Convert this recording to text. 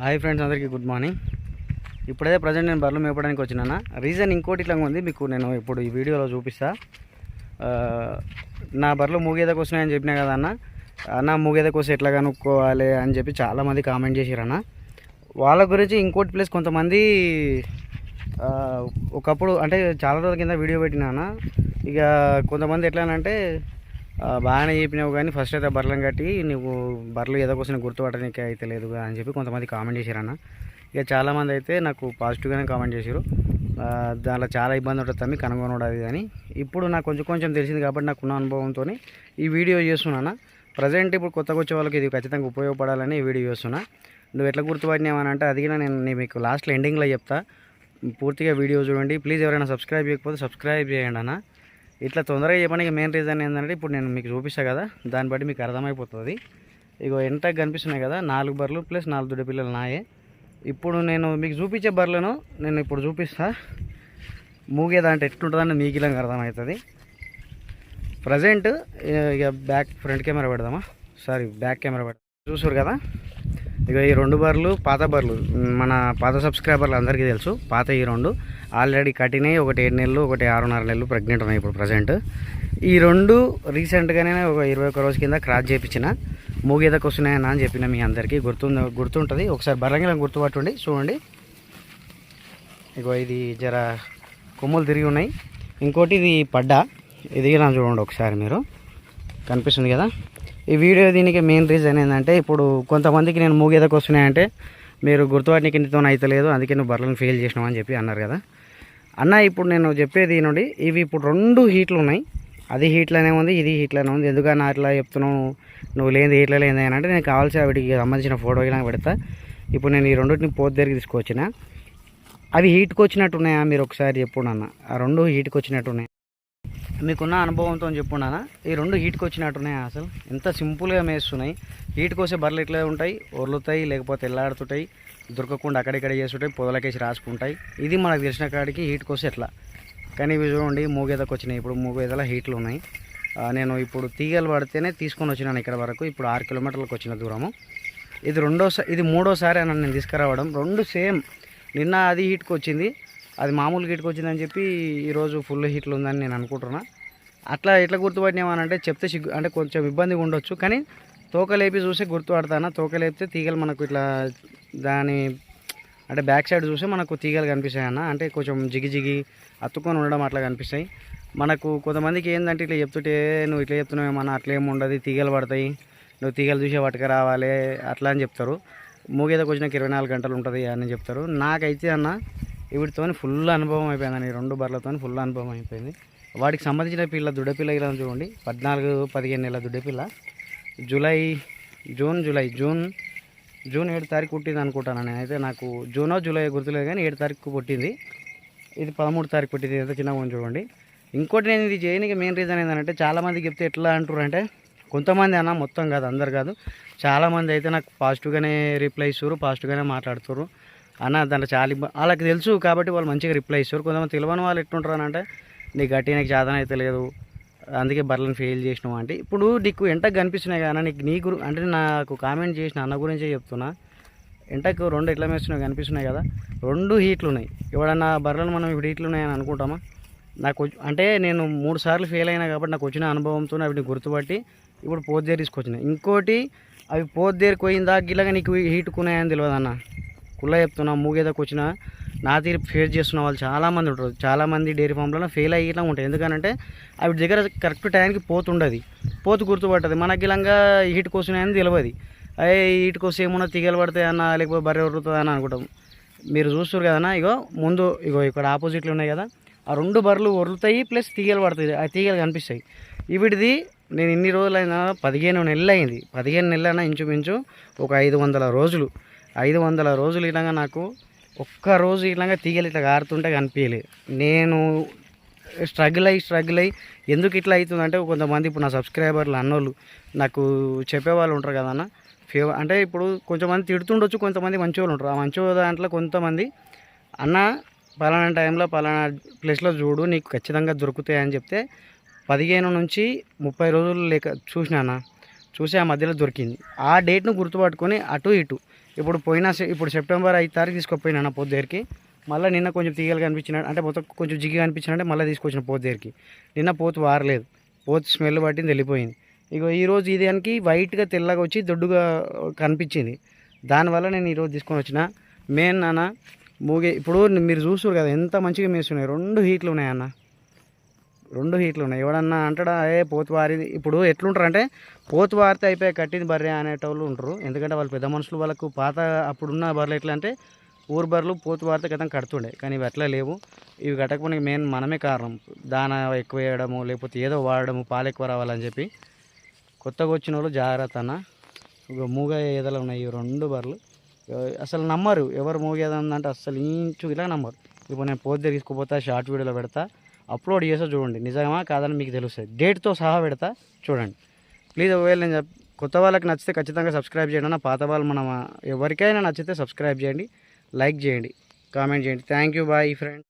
Hi friends అందరికీ good morning. ఇప్పుడైతే present నేను బర్రెలు మేపడానికి వచ్చినా రీజన్ ఇంకోటి ఇట్లా ఉంది మీకు నేను ఇప్పుడు ఈ వీడియోలో చూపిస్తా. నా బర్రెలు మూగేదకు వస్తున్నాయని చెప్పినా కదా అన్న. అన్న మూగేదకు వస్తే ఎట్లా కనుక్కోవాలి అని చెప్పి చాలామంది కామెంట్ చేసిరన్న. వాళ్ళ గురించి ఇంకోటి ప్లస్ కొంతమంది ఒకప్పుడు అంటే చాలా రోజుల కింద వీడియో పెట్టినా అన్న. ఇక కొంతమంది ఎట్లా అంటే బాగానే చెప్పినావు కానీ ఫస్ట్ అయితే బర్రెలను కట్టి నువ్వు బర్రెలు ఏదో కోసం గుర్తుపట్టడానికి అయితే లేదు అని చెప్పి కొంతమంది కామెంట్ చేశారన్న. ఇక చాలామంది అయితే నాకు పాజిటివ్గానే కామెంట్ చేశారు. దాంట్లో చాలా ఇబ్బంది ఉంటుంది తమ్మి కనుగొనడం అది అని. ఇప్పుడు నాకు కొంచెం కొంచెం తెలిసింది కాబట్టి నాకున్న అనుభవంతో ఈ వీడియో చేస్తున్నాను. ప్రజెంట్ ఇప్పుడు కొత్తగా వచ్చే వాళ్ళకి ఇది ఖచ్చితంగా ఉపయోగపడాలని ఈ వీడియో చేస్తున్నా. నువ్వు ఎట్లా గుర్తుపట్టినావని అంటే అది కూడా నేను నేను మీకు లాస్ట్లో ఎండింగ్లో చెప్తా. పూర్తిగా వీడియో చూడండి. ప్లీజ్ ఎవరైనా సబ్స్క్రైబ్ చేయకపోతే సబ్స్క్రైబ్ చేయండి అన్న. ఇట్లా తొందరగా చెప్పడానికి మెయిన్ రీజన్ ఏంటంటే ఇప్పుడు నేను మీకు చూపిస్తా కదా దాన్ని బట్టి మీకు అర్థమైపోతుంది. ఇగో ఎంత కనిపిస్తున్నాయి కదా నాలుగు బర్రెలు ప్లస్ నాలుగు దుడ్డ పిల్లలు నాయే. ఇప్పుడు నేను మీకు చూపించే బర్రెలను నేను ఇప్పుడు చూపిస్తా. మూగేదంటే ఎట్లుంటుందని మీకు ఇలా అర్థమవుతుంది. ప్రజెంట్ ఇక బ్యాక్ ఫ్రంట్ కెమెరా పెడదామా? సారీ బ్యాక్ కెమెరా పెడదాం చూసారు కదా. ఇక ఈ రెండు బర్రెలు పాత బర్రెలు మన పాత సబ్స్క్రైబర్లు అందరికీ తెలుసు పాత ఈ రెండు. ఆల్రెడీ కట్టినాయి ఒకటి ఏడు నెలలు ఒకటి ఆరున్నర నెలలు ప్రెగ్నెంట్ ఉన్నాయి ఇప్పుడు ప్రజెంట్ ఈ రెండు రీసెంట్గానే ఒక ఇరవై ఒక రోజు కింద క్రాస్ చేయించిన మూగేదకు వస్తున్నాయన్నా అని చెప్పిన మీ అందరికీ గుర్తు గుర్తుంటుంది. ఒకసారి బర్రంగిలం గుర్తుపట్టండి చూడండి. ఇగో ఇది జర కొమ్ములు తిరిగి ఉన్నాయి. ఇంకోటి ఇది పడ్డా. ఇది చూడండి ఒకసారి మీరు. కనిపిస్తుంది కదా? ఈ వీడియో దీనికి మెయిన్ రీజన్ ఏంటంటే ఇప్పుడు కొంతమందికి నేను మూగేదకు వస్తున్నాయంటే మీరు గుర్తుపట్టినకి నీతో అయితలేదు అందుకే నువ్వు బర్రెలను ఫెయిల్ చేసినావు అని చెప్పి అన్నారు కదా. అన్న ఇప్పుడు నేను చెప్పేది నుండి ఇవి ఇప్పుడు రెండు హీట్లు ఉన్నాయి. అది హీట్లోనే ఉంది ఇది హీట్లోనే ఉంది. ఎందుకన్నా అట్లా చెప్తున్నావు? నువ్వు లేని హీట్లో లేని అని అంటే నేను కావాల్సిన వాటికి సంబంధించిన ఫోటో ఇలా పెడతా. ఇప్పుడు నేను ఈ రెండింటిని పోతు దగ్గరికి తీసుకొచ్చిన. అవి హీట్కి వచ్చినట్టు ఉన్నాయా మీరు ఒకసారి చెప్పుండి అన్న. ఆ రెండు హీట్కి వచ్చినట్టు ఉన్నాయి మీకున్న అనుభవంతో చెప్పున్నానా ఈ రెండు హీట్కి వచ్చినట్టున్నాయి అసలు? ఎంత సింపుల్గా మేస్తున్నాయి. హీట్కి వస్తే బర్రెలు ఇట్లా ఉంటాయి ఒర్లుతాయి లేకపోతే ఎల్లాడుతుంటాయి. దొరకకుండా అక్కడిక్కడ చేస్తుంటాయి పొదలకేసి రాసుకుంటాయి. ఇది మనకు తెలిసిన కాడికి హీట్ కోసం ఎట్లా? కానీ ఇవి చూడండి మూగేదకు వచ్చినాయి. ఇప్పుడు మూగేదల హీట్లు ఉన్నాయి. నేను ఇప్పుడు తీగలు పడితేనే తీసుకొని వచ్చినాను ఇక్కడ వరకు. ఇప్పుడు ఆరు కిలోమీటర్లకు వచ్చిన దూరము. ఇది రెండోసారి ఇది మూడోసారి అని నేను తీసుకురావడం. రెండు సేమ్. నిన్న అది హీట్కి వచ్చింది. అది మామూలు హీట్కి వచ్చిందని చెప్పి ఈరోజు ఫుల్ హీట్లు ఉందని నేను అనుకుంటున్నాను అట్లా ఎట్లా గుర్తుపట్టినామనంటే చెప్తే సిగ్గు అంటే కొంచెం ఇబ్బందిగా ఉండొచ్చు. కానీ తోకలేపి చూసి గుర్తుపడతానా? తోకలేపితే తీగలు మనకు ఇట్లా దాని అంటే బ్యాక్ సైడ్ చూస్తే మనకు తీగలు కనిపిస్తాయి అన్న అంటే కొంచెం జిగి జిగి అత్తుకొని ఉండడం అట్లా కనిపిస్తాయి. మనకు కొంతమందికి ఏంటంటే ఇట్లా చెప్తుంటే నువ్వు ఇట్లా చెప్తున్నావేమన్నా అట్లా ఏమి ఉండదు తీగలు పడతాయి. నువ్వు తీగలు చూసే పట్టుకు రావాలి. అట్లా అని చెప్తారు. మూగేదకు వచ్చినాక ఇరవై నాలుగు గంటలు ఉంటుంది అని చెప్తారు. నాకైతే అన్న వీటితో ఫుల్ అనుభవం అయిపోయింది ఈ రెండు బర్రెలతో ఫుల్ అనుభవం అయిపోయింది. వాటికి సంబంధించిన పిల్ల దుడ్డపిల్ల ఇలా చూడండి. పద్నాలుగు పదిహేను నెలల దుడ్డపిల్ల July June July June June ఏడు తారీఖు పుట్టింది అనుకుంటాను నేనైతే నాకు జూనో జూలై గుర్తులేదు కానీ ఏడు తారీఖు పుట్టింది. ఇది పదమూడు తారీఖు పుట్టింది. ఎంత చిన్నగా ఉంది చూడండి. ఇంకోటి నేను ఇది చేయడానికి మెయిన్ రీజన్ ఏంటంటే చాలామంది చెప్తే ఎట్లా అంటారు అంటే కొంతమంది అన్న మొత్తం కాదు అందరు కాదు. చాలామంది అయితే నాకు పాజిటివ్గానే రిప్లై ఇస్తారు పాజిటివ్గానే మాట్లాడుతారు అన్న దాంట్లో చాలా వాళ్ళకి తెలుసు కాబట్టి వాళ్ళు మంచిగా రిప్లై ఇస్తారు కొంతమంది తెలియని వాళ్ళు ఎట్లుంటారు అని అంటే నీకు గట్టి నీకు చేతనైతే అయితే లేదు. అందుకే బర్రెలను ఫెయిల్ చేసినావు అంటే. ఇప్పుడు నీకు ఎంటకు కనిపిస్తున్నాయి కానీ నీకు నీ గురు అంటే నాకు కామెంట్ చేసిన అన్న గురించే చెప్తున్నా. ఎంటకు రెండు ఎట్లా మేస్తున్నాయి కనిపిస్తున్నాయి కదా. రెండు హీట్లు ఉన్నాయి. ఎవడన్నా బర్రెలు మనం ఇప్పుడు హీట్లు ఉన్నాయని అనుకుంటామా? నాకు అంటే నేను మూడు సార్లు ఫెయిల్ అయినా కాబట్టి నాకు వచ్చిన అనుభవంతో అవి గుర్తుపట్టి ఇప్పుడు పోద్దేరు తీసుకొచ్చిన. ఇంకోటి అవి పోద్దేరికి పోయిందా గిలాగా నీకు హీటుకున్నాయని తెలియదు అన్న కుళ్ళ చెప్తున్నా మూగేదకు వచ్చిన. నా తీరు ఫేస్ చేస్తున్న వాళ్ళు చాలామంది ఉంటారు. చాలామంది డైరీ ఫామ్లలో ఫెయిల్ అయ్యేలా ఉంటాయి ఎందుకంటే అవి దగ్గర కరెక్ట్ టైంకి పోతుండదు. పోతు గుర్తుపట్టదు. మనకి ఇలాగా హీట్కి వస్తున్నాయని తెలియదు అయ్యే హీట్ వస్తే ఏమన్నా తీగలు పడతాయి అన్న లేకపోతే బర్రె ఉరుతుంది అని అనుకుంటాం. మీరు చూస్తారు కదన్నా ఇగో ముందు ఇగో ఇక్కడ ఆపోజిట్లు ఉన్నాయి కదా. ఆ రెండు బర్రెలు ఉరుతాయి ప్లస్ తీగలు పడతాయి. ఆ తీగలు కనిపిస్తాయి. వీటిది నేను ఇన్ని రోజులైనా పదిహేను నెలలు అయింది. పదిహేను నెలలైనా ఇంచుమించు ఒక ఐదు వందల రోజులు. ఐదు వందల రోజులు ఇలాగా నాకు ఒక్క రోజు ఇలాగా తీగలు ఇట్లా కారుతుంటే కనిపించలేదు నేను స్ట్రగుల్ అయ్యి స్ట్రగుల్ అయ్యి ఎందుకు ఇట్లా అవుతుందంటే కొంతమంది ఇప్పుడు నా సబ్స్క్రైబర్లు అన్నోళ్ళు నాకు చెప్పేవాళ్ళు ఉంటారు కదా అన్న. ఫేవ అంటే ఇప్పుడు కొంతమంది తిడుతుండొచ్చు కొంతమంది మంచి వాళ్ళు ఉంటారు. ఆ మంచి దాంట్లో కొంతమంది అన్న పలానా టైంలో పలానా ప్లేస్లో చూడు నీకు ఖచ్చితంగా దొరుకుతాయని చెప్తే పదిహేను నుంచి ముప్పై రోజులు లేక చూసినా అన్న. చూసి ఆ మధ్యలో దొరికింది. ఆ డేట్ను గుర్తుపట్టుకొని అటు ఇటు. ఇప్పుడు పోయిన ఇప్పుడు సెప్టెంబర్ ఐదు తారీఖు తీసుకుపోయినా నా పొద్దు దగ్గరికి. మళ్ళీ నిన్న కొంచెం తీగలు కనిపించిన అంటే మొత్తం కొంచెం జిగ్గి కనిపించినట్టే మళ్ళీ తీసుకొచ్చిన పోతు దగ్గరికి. నిన్న పోతు వారలేదు. పోతు స్మెల్ పట్టింది వెళ్ళిపోయింది. ఇగో ఈరోజు ఇది దానికి వైట్గా తెల్లగా వచ్చి దొడ్డుగా కనిపించింది. దానివల్ల నేను ఈరోజు తీసుకొని వచ్చిన. మెయిన్ నాన్న మూగే ఇప్పుడు మీరు చూస్తారు కదా ఎంత మంచిగా మేస్తున్నాయి రెండు హీట్లు ఉన్నాయి అన్న రెండు హీట్లు ఉన్నాయి. ఎవడన్నా అంటాడా ఏ పోతువారిది ఇప్పుడు ఎట్లుంటారు అంటే అయిపోయి కట్టింది బర్రె అనేటోళ్ళు ఉంటారు. ఎందుకంటే వాళ్ళు పెద్ద మనుషులు వాళ్ళకు పాత అప్పుడున్న బర్రెలు ఎట్లా అంటే ఊరు బర్రెలు పోతువారితే గతం కడుతుండే. కానీ ఇవి అట్లా లేవు. ఇవి కట్టకపోయినా మెయిన్ మనమే కారణం. దాన ఎక్కువ వేయడము లేకపోతే ఏదో వాడడము పాలు ఎక్కువ రావాలని చెప్పి. కొత్తగా వచ్చిన వాళ్ళు జాగ్రత్త అన్న మూగ ఏదలు ఉన్నాయి ఈ రెండు బర్రెలు. అసలు నమ్మరు. ఎవరు మూగేదంటే అసలు ఇంచు ఇలా నమ్మరు. ఇప్పుడు నేను పోతే తీసుకుపోతా షార్ట్ వీడియోలో పెడతా. అప్లోడ్ చేసా చూడండి. నిజమా కాదని మీకు తెలుస్తుంది. డేట్తో సహా పెడతా చూడండి. ప్లీజ్ ఒకవేళ నేను కొత్త వాళ్ళకి నచ్చితే ఖచ్చితంగా సబ్స్క్రైబ్ చేయండి అన్న పాత వాళ్ళు మనం ఎవరికైనా నచ్చితే సబ్స్క్రైబ్ చేయండి లైక్ చేయండి కామెంట్ చేయండి. Thank you boy friend